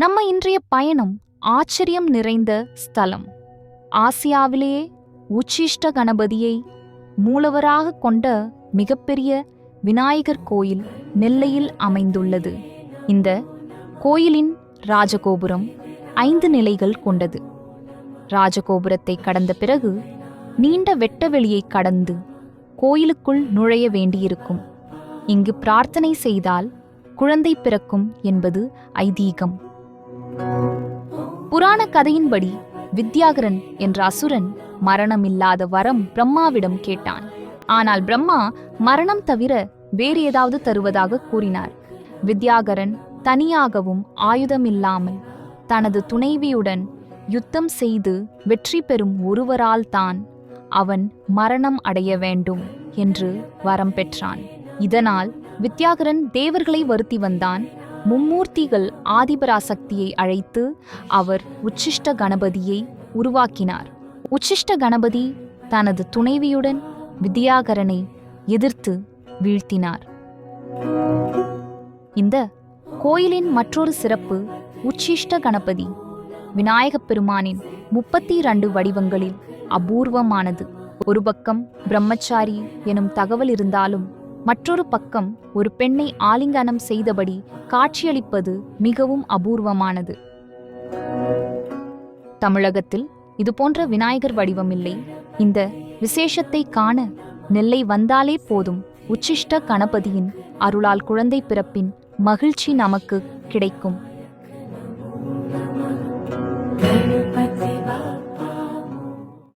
நம்ம இன்றைய பயணம் ஆச்சரியம் நிறைந்த ஸ்தலம். ஆசியாவிலேயே உச்சிஷ்ட கணபதியை மூலவராக கொண்ட மிகப்பெரிய விநாயகர் கோயில் நெல்லையில் அமைந்துள்ளது. இந்த கோயிலின் ராஜகோபுரம் ஐந்து நிலைகள் கொண்டது. ராஜகோபுரத்தை கடந்த பிறகு நீண்ட வெட்டவெளியை கடந்து கோயிலுக்குள் நுழைய வேண்டியிருக்கும். இங்கு பிரார்த்தனை செய்தால் குழந்தை பிறக்கும் என்பது ஐதீகம். புராண கதையின்படி வித்யாகரன் என்ற அசுரன் மரணமில்லாத வரம் பிரம்மாவிடம் கேட்டான். ஆனால் பிரம்மா மரணம் தவிர வேறு ஏதாவது தருவதாக கூறினார். வித்யாகரன் தனியாகவும் ஆயுதமில்லாமல் தனது துணைவியுடன் யுத்தம் செய்து வெற்றி பெறும் ஒருவரால் தான் அவன் மரணம் அடைய வேண்டும் என்று வரம் பெற்றான். இதனால் வித்யாகரன் தேவர்களை வருத்தி வந்தான். மும்மூர்த்திகள் ஆதிபராசக்தியை அழைத்து அவர் உச்சிஷ்ட கணபதியை உருவாக்கினார். உச்சிஷ்ட கணபதி தனது துணைவியுடன் வித்யாகரனை எதிர்த்து வீழ்த்தினார். இந்த கோயிலின் மற்றொரு சிறப்பு உச்சிஷ்ட கணபதி. விநாயகப் பெருமானின் முப்பத்தி இரண்டு வடிவங்களில் அபூர்வமானது. ஒரு பக்கம் பிரம்மச்சாரி எனும் தகவல் இருந்தாலும் மற்றொரு பக்கம் ஒரு பெண்ணை ஆலிங்கனம் செய்தபடி காட்சியளிப்பது மிகவும் அபூர்வமானது. தமிழகத்தில் இதுபோன்ற விநாயகர் வடிவமில்லை இந்த விசேஷத்தை காண நெல்லை வந்தாலே போதும் உச்சிஷ்ட கணபதியின் அருளால் குழந்தை பிறப்பின் மகிழ்ச்சி நமக்கு கிடைக்கும்.